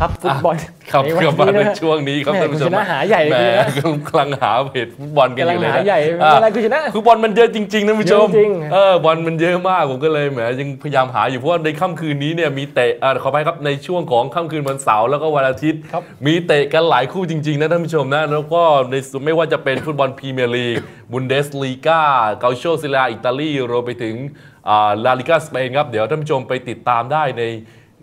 ครับฟุตบอลครับในวันกลับมานี้ในนะช่วงนี้ครับแหม่ท่านผู้ชมคุณชนะหาใหญ่แหมเลยนะกำลังหาเพจฟุตบอลกันอยู่เลยกำลังหานะใหญ่อะเป็นอะไรคุณชนะคือบอลมันเยอะจริงๆนะคุณผู้ชมเยอะจริงเออบอลมันเยอะมากผมก็เลยแหมยังพยายามหาอยู่เพราะว่าในค่ำคืนนี้เนี่ยมีเตะอ่าขออภัยครับในช่วงของค่ำคืนวันเสาร์แล้วก็วันอาทิตย์ครับมีเตะกันหลายคู่จริงๆนะท่านผู้ชมนะแล้วก็ในส่วนไม่ว่าจะเป็นฟุตบอลพรีเมียร์ลีกบุนเดสลีกาเกาโชซิลาอิตาลีรวมไปถึงลาลิกาสเปนครับเดี๋ยวท่านผู้ชมไปติดตามได้ใน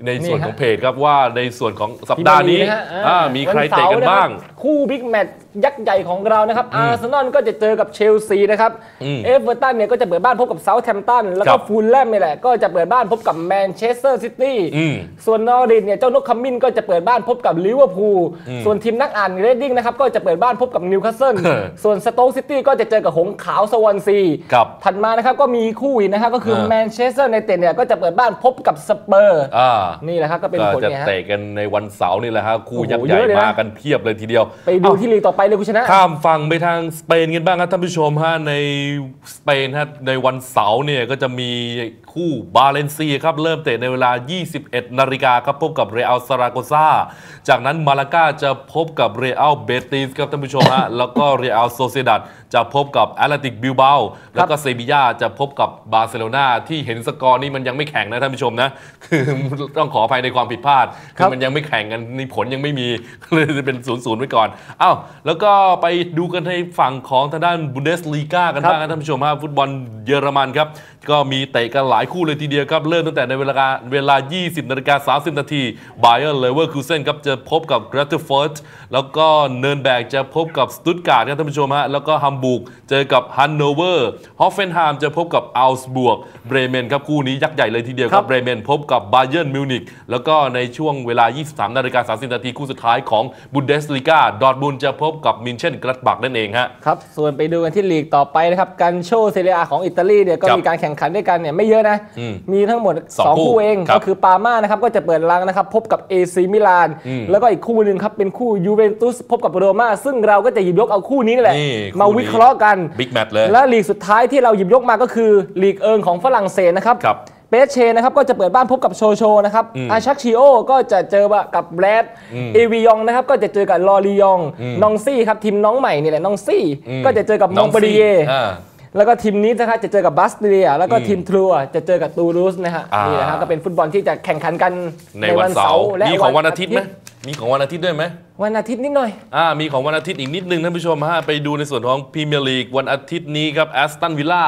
ในส่วนของเพจครับว่าในส่วนของสัปดาห์นี้พรีเมียร์ลีกะฮะอ่ามีใครเตะกันบ้างวัเสร์ะครับคู่บิ๊กแมตช์ ยักษ์ใหญ่ของเรานะครับอาร์เซนอลก็จะเจอกับเชลซีนะครับอืมเอเวอร์ตันเนี่ยก็จะเปิดบ้านพบกับเซาท์แฮมป์ตันแล้วครัก็บฟูลแลมนี่แหละก็จะเปิดบ้านพบกับแมนเชสเตอร์ซิตี้อืมส่วนนอริทเนี่ยเจ้านกขมิ้นก็จะเปิดบ้านพบกับลิเวอร์พูลส่วนทีมนักอ่านเรดดิ้งนะครับก็จะเปิดบ้านพบกับนิวคาสเซิลเออส่วนสโต๊กซิตี้ก็จะเจอกับหงส์ขาวสวอนซีครับถัดมานะครับก็มีคู่อีกนะครับก็คือเออแมนเชสเตอร์ในเตเนี่ยก็จะเปิดบ้านพบกับสเปอร์อ่านี่แหละครับก็เป็นก็ผลจะเนี่ยฮะเตะกันในวันเสาร์นี่แหละครับคู่โอ้โหยักษ์ใหเยญ่อะเลยนะมากันเพียบเลยทีเดียว ไปดูที่ลีกต่อไปเลยคุณชนะ ข้ามฝั่งไปทางสเปนกันบ้างครับท่านผู้ชมฮะในสเปนฮะในวันเสาร์เนี่ยก็จะมี คู่บาเลนเซียครับเริ่มเตะในเวลา 21 นาฬิกาครับพบกับเรอัลซาราโกซาจากนั้นมาลากาจะพบกับเรอัลเบติสครับท่านผู้ชมฮะแล้วก็เรอัลโซเซดัดจะพบกับแอตเลติกบิลเบาแล้วก็เซบียาจะพบกับบาร์เซโลนาที่เห็นสกอร์นี่มันยังไม่แข่งนะท่านผู้ชมนะคือต้องขออภัยในความผิดพลาดคคืรัอบมันยังไม่แข่งกันนี่ผลยังไม่มีเลยจะเป็นศูนย์ศูนย์ไว้ก่อนอ้าวแล้วก็ไปดูกันในฝั่งของทางด้านบุนเดสลีกากันบ้างครับท่านผู้ชมฮะฟุตบอลเยอรมันครับก็มีเตะกันหลายคู่เลยทีเดียวครับ เริ่มตั้งแต่ในเวลาเวลา 20นาฬิกา30 นาทีบ a เ e อร์เลเวอร์คูเซนครับจะพบกับกร t เทอร์ฟอร์ตแล้วก็เนิร์นแบกจะพบกับสตุตการ์ดครับท่านผู้ชมฮะแล้วก็ฮัมบูร์กเจอกับฮันโนเวอร์ฮอฟเฟนไฮม์จะพบกับอัลส์บวกเบรเมนครับคู่นี้ยักษ์ใหญ่เลยทีเดียวคครัรับบเบรเมนพบกับบาเยิร์นมิวนิกแล้วก็ในช่วงเวลา 23นาฬิกา30 นาทีคู่สุดท้ายของบุนเดสลีกาดอร์ทมุนด์จะพบกับมินเช่นกรัตบักนั่นเองฮะครับส่วนไปดูกันที่ลีกต่อไปนะครับกันโชเซเรียของอิตาลีเนี่ยก็ครับมีการแข่งขันด้วยกันเนี่ยไม่เยอะนะอืมมีทั้งหมดสอง2คู่คู่เองครับก็คือปาม่านะครับก็จะเปิดรังนะครับพบกับเอซีมิลานอืมแล้วก็อีกคู่หนึ่งครับเป็นคู่ยูเวนตุสพบกับโรม่าซึ่งเราก็จะหยิบยกเอาคู่นี้นี่แหละนี่คู่มานี้วิเคราะห์กันบิ๊กแมตช์เลยและลีกสุดท้ายที่เราหยิบยกมาก็คือลีกเอิงของฝรั่งเศสนะครับครับเปเชนะครับก็จะเปิดบ้านพบกับโชโชนะครับอืมอาชักชิโอก็จะเจอกับแบรดอืมเอวิยองนะครับก็จะเจอกับลอรียองอืมนองซี่ครับทีมน้องใหม่นี่แหละนองซี่อืมก็จะเจอกับมน้อองงเบรีเยซี่อ่า แล้วก็ทีมนี้นะครับจะเจอกับบัสเตียแล้วก็อืมทีมทรัวจะเจอกับตูรูสนะฮะอ่านี่นี่นะครับก็เป็นฟุตบอลที่จะแข่งขันกันในวันเสาร์และมีของวันอาทิตย์ไหมมีของวันอาทิตย์ด้วยไหมวันอาทิตย์นิดหน่อยอ่ามีของวันอาทิตย์อีกนิดนึงท่านผู้ชมฮะไปดูในส่วนของพรีเมียร์ลีกวันอาทิตย์นี้ครับแอสตันวิลล่า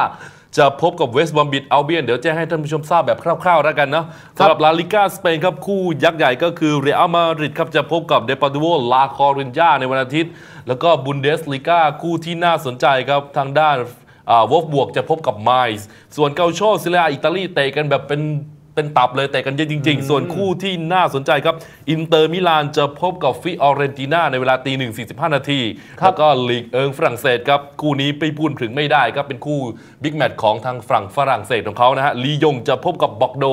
จะพบกับเวสต์บอมบิดอัลเบียนเดี๋ยวแจ้งให้ท่านผู้ชมทราบแบบคร่าวๆแล้วกันเนาะครับสำหรับลาลิกาสเปนครับคู่ยักษ์ใหญ่ก็คือเรอัลมาดริดครับจะพบกับเดปาตูโวลาคอรินญาในวันอาทิตย์ แล้วก็บุนเดสลิกาคู่ที่น่าสนใจครับทางด้าน วอฟบวกจะพบกับไมซ์ส่วนเกาโชซิเลาอิตาลีเตะกันแบบเป็น เป็นตับเลยแต่กันเยอะจริง ๆ ส่วนคู่ที่น่าสนใจครับ อินเตอร์มิลานจะพบกับฟิออเรนติน่าในเวลาตีหนึ่งสี่สิบห้านาทีครับแล้วก็ลีกเอิงฝรั่งเศสครับ คู่นี้ไปพูดถึงไม่ได้ครับ เป็นคู่บิ๊กแมตช์ของทางฝั่งฝรั่งเศสของเขานะฮะลียงจะพบกับบ็อกโด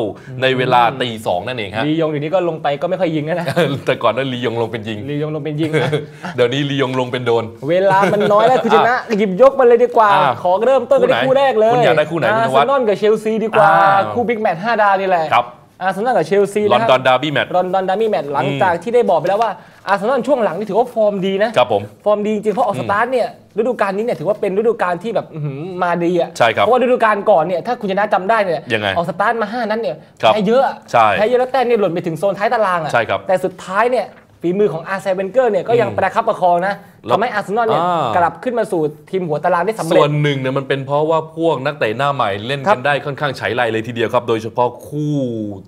ในเวลาตีสองนั่นเองฮะลียงอยู่นี้ก็ลงไปก็ไม่ค่อยยิงนะนะแต่ก่อนนั้นลียงลงเป็นยิงลียงลงเป็นยิงนะเดี๋ยวนี้ลียงลงเป็นโดน เวลามันน้อยแล้วคุณชนะหยิบยกมาเลยดีกว่าอะขอเริ่มต้นกันที่คู่คู่ไหนแรกเลยคุณอยากได้คู่ไหนคุณอาธร์วัเซฒน์นอลกับเชลซีดีกว่าอ่าคู่บิ๊กแมตช์5ดาวนี่แหละครับอาร์เซนอลกับเชลซีลอนนะคดรัอบนดาร์บี้แมตช์ลอนดอนดาร์บี้แมตช์หลังจากที่ได้บอกไปแล้วว่าอาร์เซนอลช่วงหลังนี่ถือว่าฟอร์มดีนะครับผมฟอร์มดีจริงๆเพราะออกสตาร์ทเนี่ยฤดูกาลนี้เนี่ยถือว่าเป็นฤดูกาลที่แบบอื้อหือมาดีอะใช่ครับเพราะว่าฤดูกาลก่อนเนี่ยถ้าคุณชนะจำได้เนี่ยยังไงออกสตาร์ทมาห้านั้นเนี่ยครับแพ้เยอะอะใช่แพ้เยอะแล้วแต้มเนี่ยหล่นไปถึงโซนท้ายตารางอะใช่ครับแต่สุดท้ายเนี่ย ฝีมือของอาร์เซนเวนเกอร์เนี่ยก็ยังประคับประคองนะแล้วทำให้อาร์เซนอลเนี่ยอ่ากลับขึ้นมาสู่ทีมหัวตารางได้สำส่เร็วจนหนึ่งเนี่ยมันเป็นเพราะว่าพวกนักเตะหน้าใหม่เล่นครักับนได้ค่อนข้างใช้ไรเลยทีเดียวครับ โดยเฉพาะคู่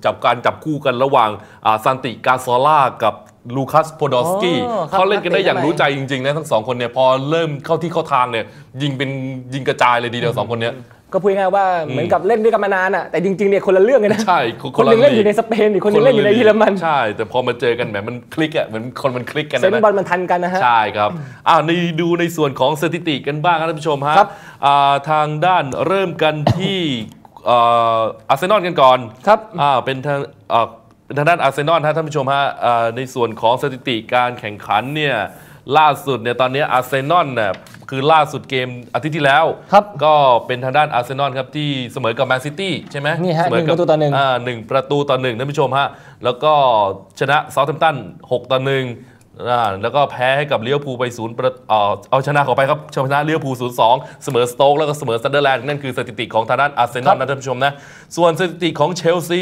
จับการจับคู่กันระหว่างอ่าซันติกาซอล่ากับลูคัสโพดอสกี้อ๋อครับเขาเล่นกันได้อย่างนักเตะรู้ใจจริงๆนะทั้งสองคนเนี่ยพอเริ่มเข้าที่เข้าทางเนี่ยยิงเป็นยิงกระจายเลยทีเดียวสองคนเนี้ย ก็พูดง่ายๆว่าเหมือนกับเล่นด้วยกันมานานอะแต่จริงๆเนี่ยคนละเรื่องเลยนะใช่คนหนึงเล่นอยู่ในสเปนอีกคนหนึงเล่นอยู่ในเยอรมันใช่แต่พอมาเจอกันแบบมันคลิกอะเหมือนคนมันคลิกกันเซนนะส์บอลมันทันกันนะฮะใช่ครับอ่านี่ดูในส่วนของสถิติกันบ้างครับท่านผู้ชมฮะครับอ่าทางด้านเริ่มกันที่อาร์เซนอลกันก่อนครับอ่าเป็นทางอ่าเป็นทางด้านอาร์เซนอลฮะท่านผู้ชมฮะอ่าในส่วนของสถิติการแข่งขันเนี่ย ล่าสุดเนี่ยตอนนี้อาร์เซนอลเนี่ยคือล่าสุดเกมอาทิตย์ที่แล้วครับก็เป็นทางด้านอาร์เซนอลครับที่เสมอกับแมนซิตี้ใช่ไหมนี่ฮะเสมอกัหนึ่งประตูต่อหนึ่งาหนึ่งประตูต่อหนึ่งท่านผู้ชมฮะแล้วก็ชนะเซาท์แฮมป์ตันหกต่อหนึ่งอ่า แล้วก็แพ้ให้กับเลี้ยวภูลไปศูนย์ประเอ่อเอาชนะขอไปครับชนะเลี้ยวภูศูนย์สองเสมอสโต๊กแล้วก็เสมอซันเดอร์แลนด์นั่นคือสถิติของทางด้านอาร์เซนอลนะท่านผู้ชมนะ ส่วนสถิติของเชลซี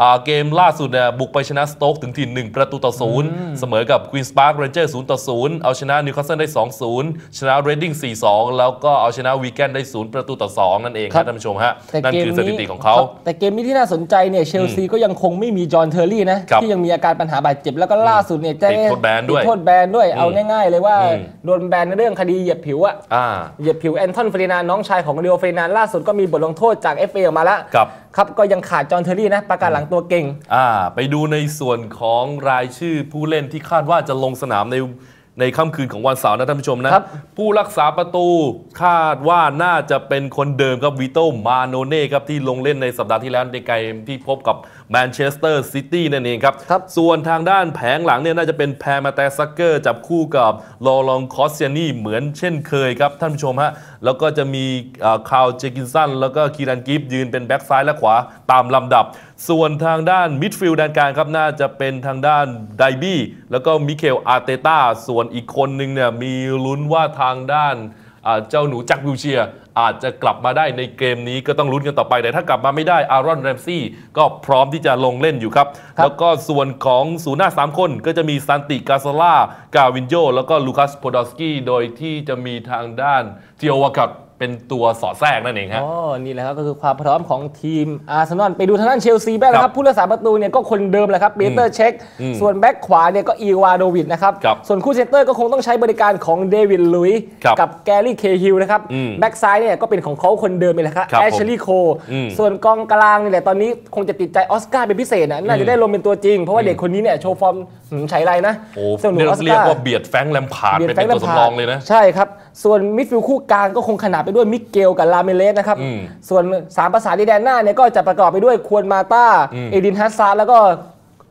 อ่าเกมล่าสุดเนี่ยบุกไปชนะสโต๊กถึงที่ 1 ประตูต่อศูนย์เสมอกับควีนส์พาร์คเรนเจอร์ศูนย์ต่อศูนย์เอาชนะนิวคาสเซิลได้2-0ชนะเรดดิ้ง4-2แล้วก็เอาชนะวีแกนได้ศูนย์ประตูต่อ2นั่นเองครันะบท่านผู้ชมฮะแต่นั่นเกมคือสถิติของเขาครับแต่เกมนี้ที่น่าสนใจเนี่ยเชลซีก็ยังคงไม่มีจอห์นเทอร์รี่นะครับที่ยังมีอาการปัญหาบาดเจ็บแล้วก็ล่าสุดเนี่ยจะติดโทษแบนด้วยติโทษแบนด้วย เอาง่าย ๆ เลยว่าอืมโดนแบนในเรื่องคดีเหยียบผิวอะอ่าเหยียบผิวแอนทอนเฟรนานด์น้องชายของเรียวเฟรนานด์ล่าสุดก็มีบทลงโทษจาก FA ออกมาแล้วกับครับก็ยังขาดจอห์นเทอร์รี่นะ ประกาศหลังตัวเก่งอ่าไปดูในส่วนของรายชื่อผู้เล่นที่คาดว่าจะลงสนามในในค่ำคืนของวันเสาร์นะท่านผู้ชมนะครับผู้รักษาประตูคาดว่าน่าจะเป็นคนเดิมครับวิโตมาโนเน่ครับที่ลงเล่นในสัปดาห์ที่แล้วในเกมที่พบกับแมนเชสเตอร์ซิตี้นั่นเองครับครับ ส่วนทางด้านแผงหลังเนี่ยน่าจะเป็นแพรมาแต่ซักเกอร์ จับคู่กับลอลองคอสเซียนี่เหมือนเช่นเคยครับท่านผู้ชมฮะ แล้วก็จะมีคาวเจกินสันแล้วก็คีรันกิฟยืนเป็นแบ็กซ้ายและขวาตามลำดับ ส่วนทางด้านมิดฟิลด์ด้านกลางครับน่าจะเป็นทางด้านไดบี้แล้วก็มิเคลอาร์เตต้าส่วนอีกคนนึงเนี่ยมีลุ้นว่าทางด้านอ่า เจ้าหนูจักรวิวเชียร์อาจจะกลับมาได้ในเกมนี้ก็ต้องลุ้นกันต่อไปแต่ถ้ากลับมาไม่ได้อารอนแรมซี่ก็พร้อมที่จะลงเล่นอยู่ครับครับ แล้วก็ส่วนของศูนย์หน้า 3 คนก็จะมีซันติกาซาล่ากาวินโยแล้วก็ลูคัสโพดอสกี้โดยที่จะมีทางด้านเทียววากัด เป็นตัวสอดแทรกนั่นเองฮะอ๋อ นี่แหละครับก็คือความพร้อมของทีมอาร์เซนอลไปดูทางด้านเชลซีบ้างนะคครัรับบผู้รักษาประตูเนี่ยก็คนเดิมแหละครับเบเตอร์เช็คอืมส่วนแบ็คขวาเนี่ยก็อีวาโดวิดนะครับครับ ส่วนคู่เซนเตอร์ก็คงต้องใช้บริการของเดวิดลุยส์ครับกับแกรี่เคฮิลนะครับอืมแบ็คซ้ายเนี่ยก็เป็นของเขาคนเดิมเลยแหละครับครับแอผมชลีย์โคอืมส่วนกองกลางนี่แหละตอนนี้คงจะติดใจออสการ์เป็นพิเศษนะน่าจะได้ลงเป็นตัวจริง เพราะว่าเด็กคนนี้เนี่ยโชว์ฟอร์มหืม ใช้ไรนะโอ้ส่วนหนูเรียออกสเรียกการ์ว่าเบียดแฟรงค์แลมพาร์ดไปเป็นตัวสำรองเลยนะ ใช่ครับ ส่วนมิดฟิลด์คู่กลางก็คงขนาดไปด้วยมิเกลกับลาเมเลสนะครับอืมส่วนสามประสานที่แดนหน้าเนี่ยก็จะประกอบไปด้วยควรมาต้าอืมเอดินฮัสซาร์แล้วก็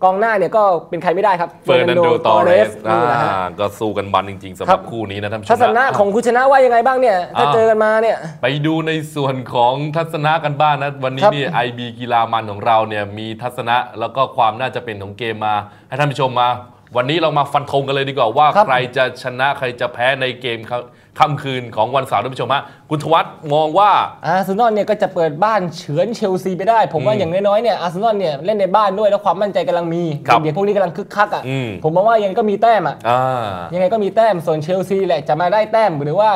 กองหน้าเนี่ยก็เป็นใครไม่ได้ครับเฟอร์นันโดตอเรสนี่แหละฮะก็สู้กันมันจริงๆสำหครัรับบคู่นี้นะท่านผู้ชมทัศนะอ่ของคุณชนะว่ายังไงบ้างเนี่ยถ้าอ่าเจอกันมาเนี่ยไปดูในส่วนของทัศนะกันบ้างนะวันนี้ครับนี่ไอบีกีฬามันของเราเนี่ยมีทัศนะแล้วก็ความน่าจะเป็นของเกมมา ให้ท่านผู้ชมมา วันนี้เรามาฟันธงกันเลยดีกว่าว่าครับใครจะชนะใครจะแพ้ในเกมค่ำ ค่ำคืนของวันเสาร์ท่านผู้ชมฮะคุณทวัฒน์มองว่า อาร์เซนอลเนี่ยก็จะเปิดบ้านเฉือนเชลซีไปได้ ผมว่าอืมอย่างน้อยๆเนี่ยอาร์เซนอลเนี่ยเล่นในบ้านด้วยแล้วความมั่นใจกำลังมีครับเดี๋ยวพวกนี้กำลังคึกคักอะอืมผมมองว่ายังไงก็มีแต้มอะอ่า ยังไงก็มีแต้มส่วนเชลซีแหละจะมาได้แต้มหรือว่า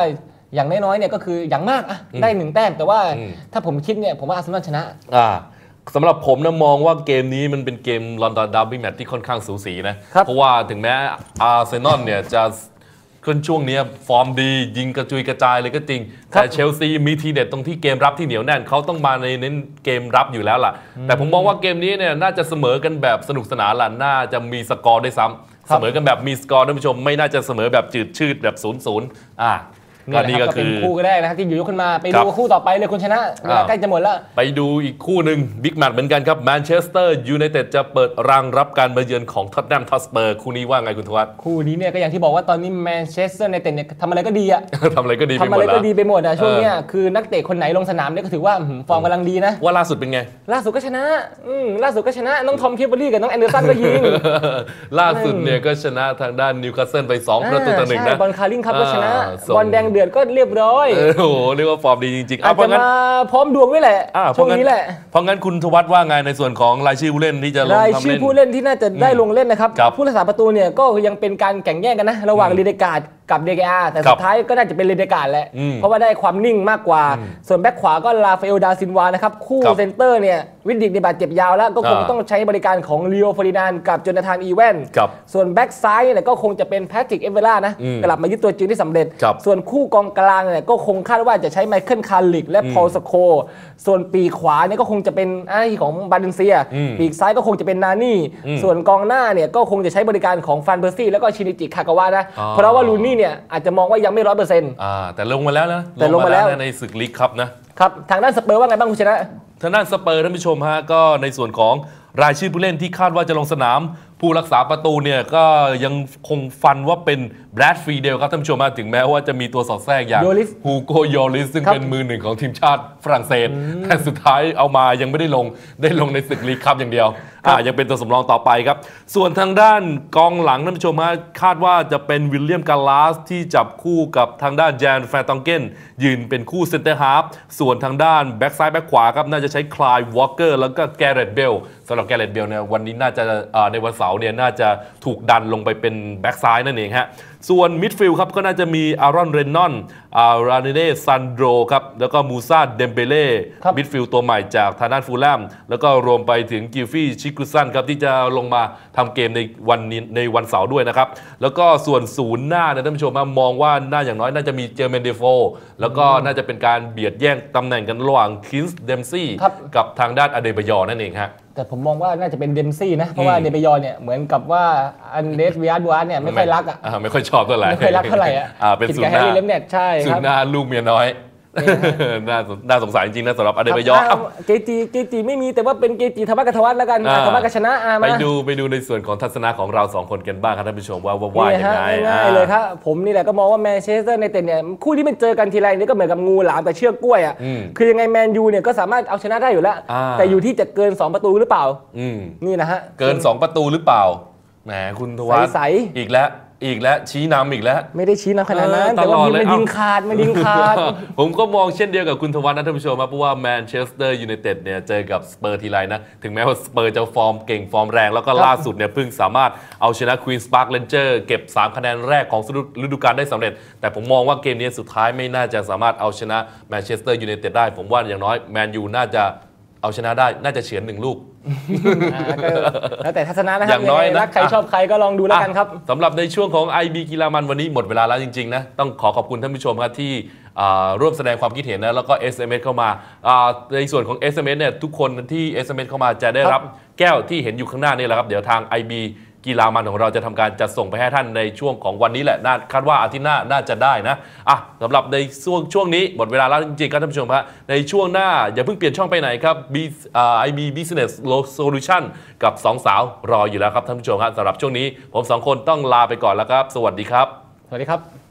อย่างน้อยๆเนี่ยก็คืออย่างมากอะได้หนึ่งแต้มแต่ว่าอืม ถ้าผมคิดเนี่ยผมว่าอาร์เซนอลชนะ อ่าสำหรับผมนะมองว่าเกมนี้มันเป็นเกมลอนดอนดาร์บี้แมตช์ที่ค่อนข้างสูสีนะ ครับเพราะว่าถึงแม้อาร์เซนอลเนี่ยจะ ขึ้นช่วงเนี้ยฟอร์มดี ยิงกระจุยกระจายเลยก็จริงครับแต่เชลซีมีทีเด็ดตรงที่เกมรับที่เหนียวแน่นเขาต้องมาในเน้นเกมรับอยู่แล้วล่ะ แต่ผมมองว่าเกมนี้เนี่ยน่าจะเสมอกันแบบสนุกสนานล่ะน่าจะมีสกอร์ด้วยซ้ำครัเสบมอกันแบบมีสกอร์ท่านผู้ชม ไม่น่าจะเสมอแบบจืดชืดแบบศูนย์ศูนย์อ่า ก็นี่แหละก็รับคือเป็นคู่แรกนะครับที่อยู่ยกขึ้นมาไปครัดูบคู่ต่อไปเลยคุณชนะเวลาอ้าวใกล้จะหมดแล้ว ไปดูอีกคู่หนึ่งบิ๊กแมตช์เหมือนกันครับแมนเชสเตอร์ยูไนเต็ดจะเปิดรังรับการมาเยือนของท็อตแนมทอสเปอร์คู่นี้ว่าไงคุณทวัฒน์คู่นี้เนี่ยก็อย่างที่บอกว่าตอนนี้แมนเชสเตอร์ในเต็ดเนี่ยทำอะไรก็ดีอะทำอะไรก็ดีไปทำหมอะดไรแล้ก็วดีไปหมดอะช่วงเนี้ยคือนักเตะคนไหนลงสนามเนี่ยก็ถือว่าอื้อหือฟอร์มกำลังดีนะว่าล่าสุดเป็นไง ล่าสุดก็ชนะอืมล่าสุดก็ชนะน้องทอมคิปเบอรี่กับน้องแอนเดอร์สันก็ยิงล่าสุดเนี่ยก็ชนะทางด้านนิวคาสเซิลไป2ประตูต่อหนึ่งใช่นะบอลคาริงครับก็ชนะอ่าส่งบอลแดงเดือดก็เรียบร้อยเออโอ้โหเรียกว่าฟอร์มดีจริงๆอาอะจเพจะราะงั้นมาพร้อมดวงด้วยแหละอ่าเพช่วราะงงั้นนี้แหละเพราะงั้นคุณทวัฒน์ว่าไงในส่วนของรายชื่อผู้เล่นที่จะลงรายทำชื่อเล่นผู้เล่นที่น่าจะได้ลงเล่นนะครับครับผู้รักษาประตูเนี่ยก็ยังเป็นการแข่งแย่งกันนะระหว่างเรเดการ์ด กับเดกอาแต่ครัสุบดท้ายก็น่าจะเป็นเรเดการ์ดแหละอืมเพราะว่าได้ความนิ่งมากกว่า ส่วนแบ็คขวาก็ลาฟาเอลดาซินวานะครับ คู่ครับเซนเตอร์เนี่ย วิดิกในบาดเจ็บยาวแล้ว ก็คงอ่าต้องใช้บริการของลีโอฟอร์ดินานด์กับโจนาธานอีแวนครับส่วนแบ็กซ้ายเนี่ยก็คงจะเป็นแพทริกเอเวล่านะอืมกลับมายึดตัวจริงได้สำเร็จครับส่วนคู่กองกลางเนี่ยก็คงคาดว่าจะใช้ไมเคิลคาร์ลิกและพอลสโค ส่วนปีกขวาเนี่ยก็คงจะเป็นหน้าที่ของบาเลนเซียอืมปีกซ้ายก็คงจะเป็นนานี่อืมส่วนกองหน้าเนี่ยก็คงจะใช้บริการของฟันเบอร์ซี่แล้วก็ชินิจิคากาวะนะอ๋อเพราะว่าลูนี่เนี่ยอาจจะมองว่ายังไม่ร้อยเปอร์เซ็นต์อ่าแต่ลงมาแล้วนะแต่ลงมาแล้วนะในศึกลีกครับนะครับทางด้านสเปอร์ว่าไงบ้างคุณชนะทางด้านสเปอร์ท่านผู้ชมฮะก็ในส่วนของรายชื่อผู้เล่นที่คาดว่าจะลงสนามผู้รักษาประตูเนี่ยก็ยังคงฟันว่าเป็นแบรดฟรีเดลครับท่านผู้ชมมาถึงแม้ว่าจะมีตัวสอดแทรกอย่าง Lloris ฮูโกโยลิสซึ่งครับเป็นมือหนึ่งของทีมชาติฝรั่งเศส แต่สุดท้ายเอามายังไม่ได้ลงได้ลงในศึกลีกคัพอย่างเดียวอ่ายังเป็นตัวสำรองต่อไปครับ ส่วนทางด้านกองหลังท่านผู้ชมฮะคาดว่าจะเป็นวิลเลียมกาลาสที่จับคู่กับทางด้านแจนแฟร์ตองเกนยืนเป็นคู่เซนเตอร์ฮาฟส่วนทางด้านแบ็กซ้ายแบ็กขวาครับน่าจะใช้คลายวอลเกอร์แล้วก็แกเรตเบลสำหรับแกเรตเบลเนี่ยวันนี้น่าจะอ่าในวันเสาร์เนี่ยน่าจะถูกดันลงไปเป็นแบ็กซ้ายนั่นเองฮะ ส่วนมิดฟิลด์ครับก็น่าจะมีอารอนเรนนอนอาราเนเน่ซันโดรครับ แล้วก็มูซาเดมเบเล่ครับมิดฟิลด์ตัวใหม่จากทางด้านฟูลแลมแล้วก็รวมไปถึงกิลฟี่ชิกุซันครับ ที่จะลงมาทำเกมในวันนี้ในวันเสาร์ด้วยนะครับ แล้วก็ส่วนศูนย์หน้าเนี่ยท่านผู้ชมมามองว่าน่าอย่างน้อยน่าจะมีเจอร์เมนเดโฟแล้วก็น่าจะเป็นการเบียดแย่งตำแหน่งกันระหว่างคินส์เดมซี่ครับกับทางด้านอเดบายอนั่นเองฮะแต่ผมมองว่าน่าจะเป็นเดมซี่นะเพราะว่าอืมเดเบยอนเนี่ยเหมือนกับว่าอันเดสวิอาร์บัวเนี่ยไม่ค่อยรักอะาไม่ค่อยชอบเท่าไหร่ไม่ค่อยรักเท่าไหร่อะอ่าเป็นผิดศูนกับย์แฮหร์น้ารี่เลมเน็ตใช่ศูคนรับย์หน้าลูกเมียน้อยน่าสงน่าสงสารจริงๆนะสำหรับอเดบายอครับเกจีเกจีไม่มีแต่ว่าเป็นเกจีธรรมะกัทวัฒน์แล้วกันอ่าธรรมะกัชนะอะไปมาดูไปดูในส่วนของทัศนะของเราสองคนกันบ้างครับท่านผู้ชมว่าว่าว่านี่ยังฮะไงง่ายอ่าๆเลยครับผมนี่แหละก็มองว่าแมนเชสเตอร์ในเต็ดเนี่ยคู่ที่มันเจอกันทีไรนี่ก็เหมือนกับงูหลามแต่เชือกกล้วยอะอืมคือยังไงแมนยูเนี่ยก็สามารถเอาชนะได้อยู่แล้วอ่าแต่อยู่ที่จะเกิน 2 ประตูหรือเปล่าอืมนี่นะฮะเกิน 2 ประตูหรือเปล่าแหมคุณทวัฒน์ใสอีกแล้ว อีกแล้วชี้นำอีกแล้ว ไม่ได้ชี้นำขนาดนั้นเออแต่ว่าตลอดยิงเลยมันเอ้ายิงขาดมันยิงขาด ผมก็มองเช่นเดียวกับคุณทวัฒน์นะท่านผู้ชมครับเพราะว่าแมนเชสเตอร์ยูไนเต็ดเนี่ยเจอกับสเปอร์ทีไรนะ ถึงแม้ว่าสเปอร์จะฟอร์มเก่งฟอร์มแรง แล้วก็ครับล่าสุดเนี่ยเพิ่งสามารถเอาชนะควีนสปาร์คเลนเจอร์เก็บ 3 คะแนนแรกของฤดูกาลได้สำเร็จ แต่ผมมองว่าเกมนี้สุดท้ายไม่น่าจะสามารถเอาชนะแมนเชสเตอร์ยูไนเต็ดได้ ผมว่าอย่างน้อยแมนยูน่าจะ เอาชนะได้น่าจะเฉือนหนึ่งลูก อ่าก็แล้วแต่ทัศนะนะคอรับย่างน้อยนะรักใครชอบใครก็ลองดูแล้วกันครับ อะสำหรับในช่วงของ IB กีฬามันวันนี้หมดเวลาแล้วจริงๆนะต้องขอขอบคุณท่านผู้ชมครับที่อ่าร่วมแสดงความคิดเห็นนะแล้วก็ SMS เข้ามาอ่าในส่วนของ SMS เนี่ยทุกคนที่ SMS เข้ามาจะได้รับแก้วที่เห็นอยู่ข้างหน้านี่แหละครับ เดี๋ยวทาง IB กีฬามันของเราจะทำการจัดส่งไปให้ท่านในช่วงของวันนี้แหละน่าคาดว่าอาทิตย์หน้าน่าจะได้นะอะสำหรับในช่วงช่วงนี้หมดเวลาแล้วจริงๆครับท่านผู้ชมครับในช่วงหน้าอย่าเพิ่งเปลี่ยนช่องไปไหนครับ B อ่า IB Business Solution กับสองสาวรออยู่แล้วครับท่านผู้ชมครับสำหรับช่วงนี้ ผมสองคนต้องลาไปก่อนแล้วครับ สวัสดีครับ สวัสดีครับ